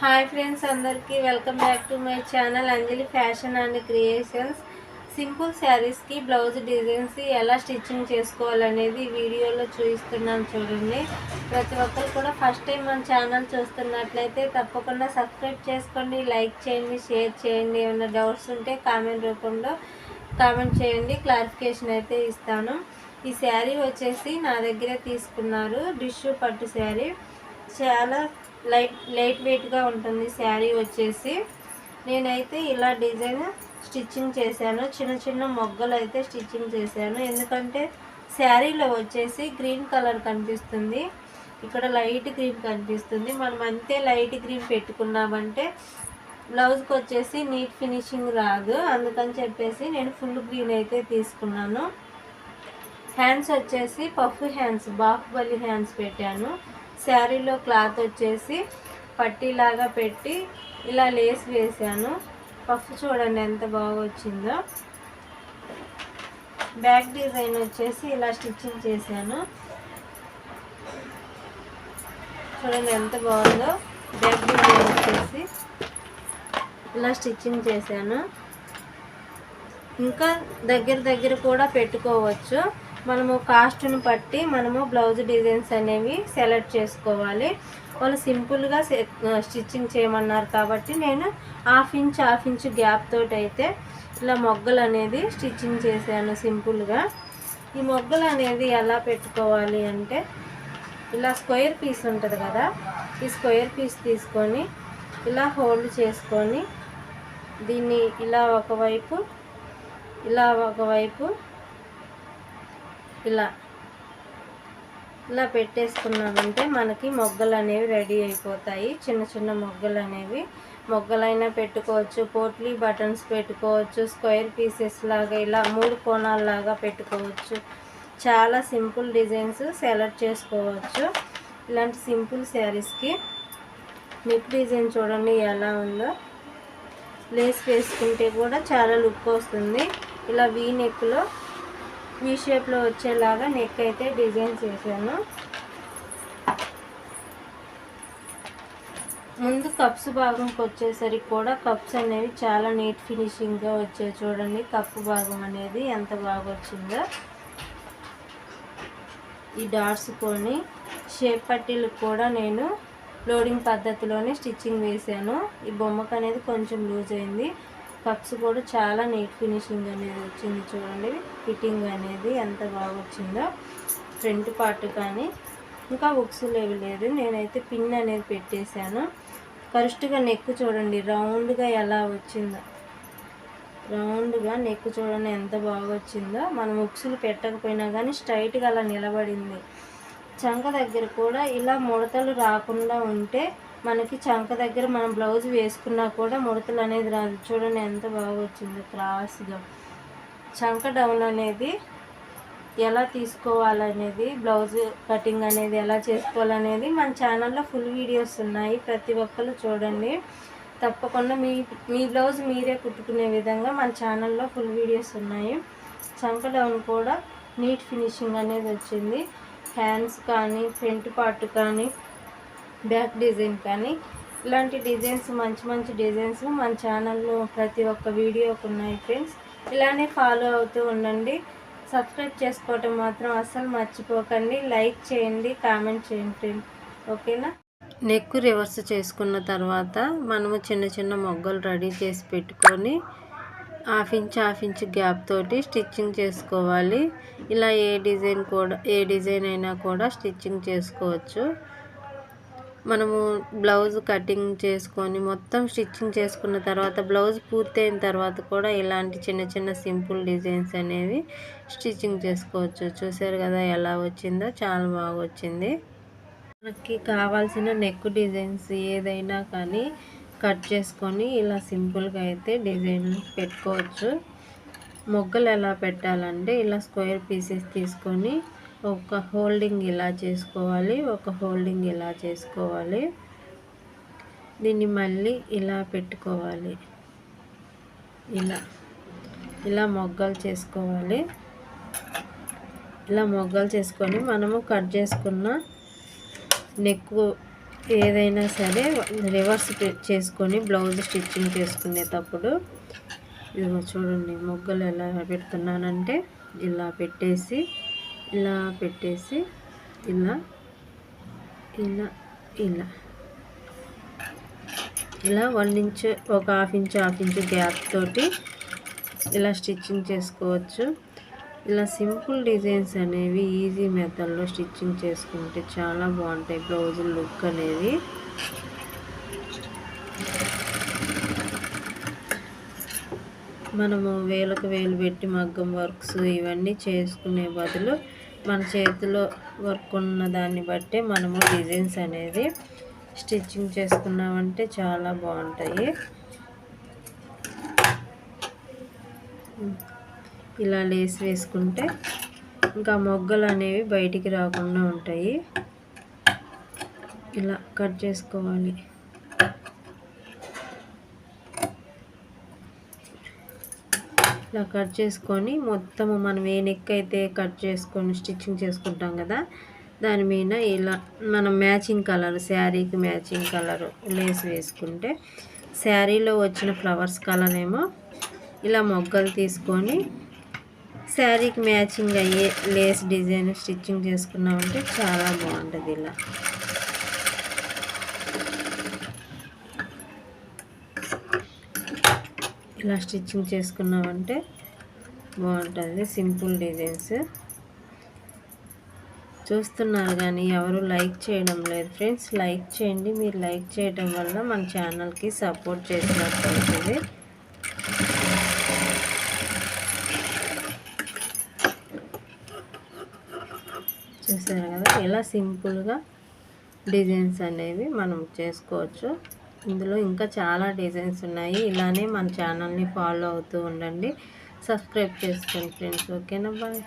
Hi friends అందరికీ welcome back to my channel Anjali fashion and creations. Simple శారీస్కి blouse designs ఎలా stitching చేసుకోవాలనేది వీడియోలో చూపిస్తున్నాను చూడండి. ప్రతి ఒక్కరు కూడా ఫస్ట్ టైం మన ఛానల్ చూస్తున్నట్లయితే తప్పకుండా సబ్స్క్రైబ్ చేసుకోండి లైక్ చేయండి షేర్ చేయండి. ఏమైనా డౌట్స్ ఉంటే కామెంట్ రూపంలో కామెంట్ చేయండి క్లారిఫికేషన్ అయితే ఇస్తాను. ఈ శారీ వచ్చేసి నా దగ్గరే తీసుకున్నారు డిష్యూ పట్టు శారీ. చాలా లైట్ లైట్ వెయిట్గా ఉంటుంది శారీ వచ్చేసి. నేనైతే ఇలా డిజైన్ స్టిచ్చింగ్ చేశాను. చిన్న చిన్న మొగ్గలు అయితే స్టిచ్చింగ్ చేశాను. ఎందుకంటే శారీలో వచ్చేసి గ్రీన్ కలర్ కనిపిస్తుంది. ఇక్కడ లైట్ గ్రీన్ కనిపిస్తుంది. మనం అంతే లైట్ గ్రీన్ పెట్టుకున్నామంటే బ్లౌజ్కి వచ్చేసి నీట్ ఫినిషింగ్ రాదు. అందుకని చెప్పేసి నేను ఫుల్ గ్రీన్ అయితే తీసుకున్నాను. హ్యాండ్స్ వచ్చేసి పఫ్ హ్యాండ్స్ బాహుబలి హ్యాండ్స్ పెట్టాను. శారీలో క్లాత్ వచ్చేసి పట్టీలాగా పెట్టి ఇలా లేస్ వేసాను పఫ్ చూడండి ఎంత బాగా వచ్చిందో. బ్యాక్ డిజైన్ వచ్చేసి ఇలా స్టిచ్చింగ్ చేశాను. చూడండి ఎంత బాగుందో. బ్యాక్ డిజైన్ వచ్చేసి ఇలా స్టిచ్చింగ్ చేశాను. ఇంకా దగ్గర దగ్గర కూడా పెట్టుకోవచ్చు. మనము కాస్ట్ను బట్టి మనము బ్లౌజ్ డిజైన్స్ అనేవి సెలెక్ట్ చేసుకోవాలి. వాళ్ళు సింపుల్గా స్టిచ్చింగ్ చేయమన్నారు కాబట్టి నేను half inch half inch gap తోటి అయితే ఇలా మొగ్గలు అనేది స్టిచ్చింగ్ చేశాను సింపుల్గా ఈ మొగ్గలు అనేది ఎలా పెట్టుకోవాలి అంటే ఇలా స్క్వేర్ పీస్ ఉంటుంది కదా ఈ స్క్వేర్ పీస్ తీసుకొని ఇలా హోల్డ్ చేసుకొని దీన్ని ఇలా ఒకవైపు ఇలా ఒకవైపు ఇలా ఇలా పెట్టేసుకున్నామంటే మనకి మొగ్గలు అనేవి రెడీ అయిపోతాయి. చిన్న చిన్న మొగ్గలు అనేవి మొగ్గలైనా పెట్టుకోవచ్చు. పోట్లీ బటన్స్ పెట్టుకోవచ్చు. స్క్వేర్ పీసెస్ లాగా ఇలా మూడు కోణాల్లాగా పెట్టుకోవచ్చు. చాలా సింపుల్ డిజైన్స్ సెలెక్ట్ చేసుకోవచ్చు. ఇలాంటి సింపుల్ శారీస్కి నెక్ డిజైన్ చూడండి ఎలా ఉందో. లేస్ వేసుకుంటే కూడా చాలా లుక్ వస్తుంది. ఇలా వీ నెక్లో వీ షేప్లో వచ్చేలాగా నెక్ అయితే డిజైన్ చేశాను. ముందు కప్స్ భాగంకి వచ్చేసరికి కూడా కప్స్ అనేవి చాలా నీట్ ఫినిషింగ్గా వచ్చాయి చూడండి. కప్పు భాగం అనేది ఎంత బాగా వచ్చిందో. ఈ డాట్స్ కొని షేప్ పట్టీలు కూడా నేను లోడింగ్ పద్ధతిలోనే స్టిచ్చింగ్ వేసాను ఈ బొమ్మకు అనేది కొంచెం లూజ్ అయింది. కప్స్ కూడా చాలా నీట్ ఫినిషింగ్ అనేది వచ్చింది చూడండి. ఫిట్టింగ్ అనేది ఎంత బాగా వచ్చిందో. ఫ్రంట్ పార్ట్ కానీ ఇంకా బుక్స్ లేవు లేదు. నేనైతే పిన్ అనేది పెట్టేశాను. ఫస్ట్గా నెక్ చూడండి రౌండ్గా ఎలా వచ్చిందో. రౌండ్గా నెక్ చూడండి ఎంత బాగా వచ్చిందో. మనం ఉక్సులు పెట్టకపోయినా కానీ స్ట్రైట్గా అలా నిలబడింది. చంక దగ్గర కూడా ఇలా ముడతలు రాకుండా ఉంటే మనకి చంక దగ్గర మనం బ్లౌజ్ వేసుకున్నా కూడా ముడతలు అనేది రాదు. చూడండి ఎంత బాగా వచ్చింది క్రాస్గా. చంక డౌన్ అనేది ఎలా తీసుకోవాలనేది బ్లౌజ్ కటింగ్ అనేది ఎలా చేసుకోవాలనేది మన ఛానల్లో ఫుల్ వీడియోస్ ఉన్నాయి. ప్రతి ఒక్కరు చూడండి. తప్పకుండా మీ మీ బ్లౌజ్ మీరే కుట్టుకునే విధంగా మన ఛానల్లో ఫుల్ వీడియోస్ ఉన్నాయి. చంక డౌన్ కూడా నీట్ ఫినిషింగ్ అనేది వచ్చింది. హ్యాండ్స్ కానీ ఫ్రంట్ పార్ట్ కానీ బ్యాక్ డిజైన్ కానీ ఇలాంటి డిజైన్స్ మంచి మంచి డిజైన్స్ మన ఛానల్లో ప్రతి ఒక్క వీడియోకి ఉన్నాయి ఫ్రెండ్స్. ఇలానే ఫాలో అవుతూ ఉండండి. సబ్స్క్రైబ్ చేసుకోవటం మాత్రం అస్సలు మర్చిపోకండి. లైక్ చేయండి కామెంట్ చేయండి ఫ్రెండ్స్ ఓకేనా? నెక్ రివర్స్ చేసుకున్న తర్వాత మనము చిన్న చిన్న మొగ్గలు రెడీ చేసి పెట్టుకొని half inch half inch gap తోటి స్టిచ్చింగ్ చేసుకోవాలి. ఇలా ఏ డిజైన్ కూడా ఏ డిజైన్ అయినా కూడా స్టిచ్చింగ్ చేసుకోవచ్చు. మనము బ్లౌజ్ కటింగ్ చేసుకొని మొత్తం స్టిచ్చింగ్ చేసుకున్న తర్వాత బ్లౌజ్ పూర్తయిన తర్వాత కూడా ఇలాంటి చిన్న చిన్న సింపుల్ డిజైన్స్ అనేవి స్టిచ్చింగ్ చేసుకోవచ్చు. చూసారు కదా ఎలా వచ్చిందో? చాలా బాగా వచ్చింది. మనకి కావాల్సిన నెక్ డిజైన్స్ ఏదైనా కానీ కట్ చేసుకొని ఇలా సింపుల్గా అయితే డిజైన్ పెట్టుకోవచ్చు. మొగ్గలు ఎలా పెట్టాలంటే ఇలా స్క్వేర్ పీసెస్ తీసుకొని ఒక హోల్డింగ్ ఇలా చేసుకోవాలి ఒక హోల్డింగ్ ఇలా చేసుకోవాలి. దీన్ని మళ్ళీ ఇలా పెట్టుకోవాలి. ఇలా ఇలా మొగ్గలు చేసుకోవాలి. ఇలా మొగ్గలు చేసుకొని మనము కట్ చేసుకున్న నెక్ ఏదైనా సరే రివర్స్ చేసుకొని బ్లౌజ్ స్టిచ్చింగ్ చేసుకునేటప్పుడు ఇదిగో చూడండి మొగ్గలు ఎలా పెడుతున్నానంటే ఇలా పెట్టేసి ఇలా పెట్టేసి ఇలా ఇలా ఇలా. ఇలా వన్ ఇంచ్ ఒక half inch half inch gap తోటి ఇలా స్టిచ్చింగ్ చేసుకోవచ్చు. ఇలా సింపుల్ డిజైన్స్ అనేవి ఈజీ మెథడ్లో స్టిచ్చింగ్ చేసుకుంటే చాలా బాగుంటాయి. బ్లౌజ్ లుక్ అనేది. మనము వేలకు వేలు పెట్టి మగ్గం వర్క్స్ ఇవన్నీ చేసుకునే బదులు మన చేతిలో వర్క్ ఉన్న దాన్ని బట్టే మనము డిజైన్స్ అనేది స్టిచ్చింగ్ చేసుకున్నామంటే చాలా బాగుంటాయి. ఇలా లేస్ వేసుకుంటే ఇంకా మొగ్గలు అనేవి బయటికి రాకుండా ఉంటాయి. ఇలా కట్ చేసుకోవాలి. ఇలా కట్ చేసుకొని మొత్తము మనం ఏ నెక్ అయితే కట్ చేసుకొని స్టిచ్చింగ్ చేసుకుంటాం కదా దాని మీద ఇలా మనం మ్యాచింగ్ కలర్ శారీకి మ్యాచింగ్ కలర్ లేస్ వేసుకుంటే శారీలో వచ్చిన ఫ్లవర్స్ కలర్ ఏమో ఇలా మొగ్గలు తీసుకొని శారీకి మ్యాచింగ్ అయ్యే లేస్ డిజైన్ స్టిచ్చింగ్ చేసుకున్నామంటే చాలా బాగుంటుంది ఇలా. ఇలా స్టిచ్చింగ్ చేసుకున్నామంటే బాగుంటుంది. Simple designs. చూస్తున్నారు కానీ ఎవరు లైక్ చేయడం లేదు ఫ్రెండ్స్. లైక్ చేయండి. మీరు లైక్ చేయడం వల్ల మన ఛానల్కి సపోర్ట్ చేసినట్టు అవుతుంది చూసారు కదా? ఎలా సింపుల్గా డిజైన్స్ అనేవి మనం చేసుకోవచ్చు. ఇందులో ఇంకా చాలా డిజైన్స్ ఉన్నాయి. ఇలానే మన ఛానల్ని ఫాలో అవుతూ ఉండండి. సబ్స్క్రైబ్ చేసుకోండి ఫ్రెండ్స్. ఓకేనా? బాయ్.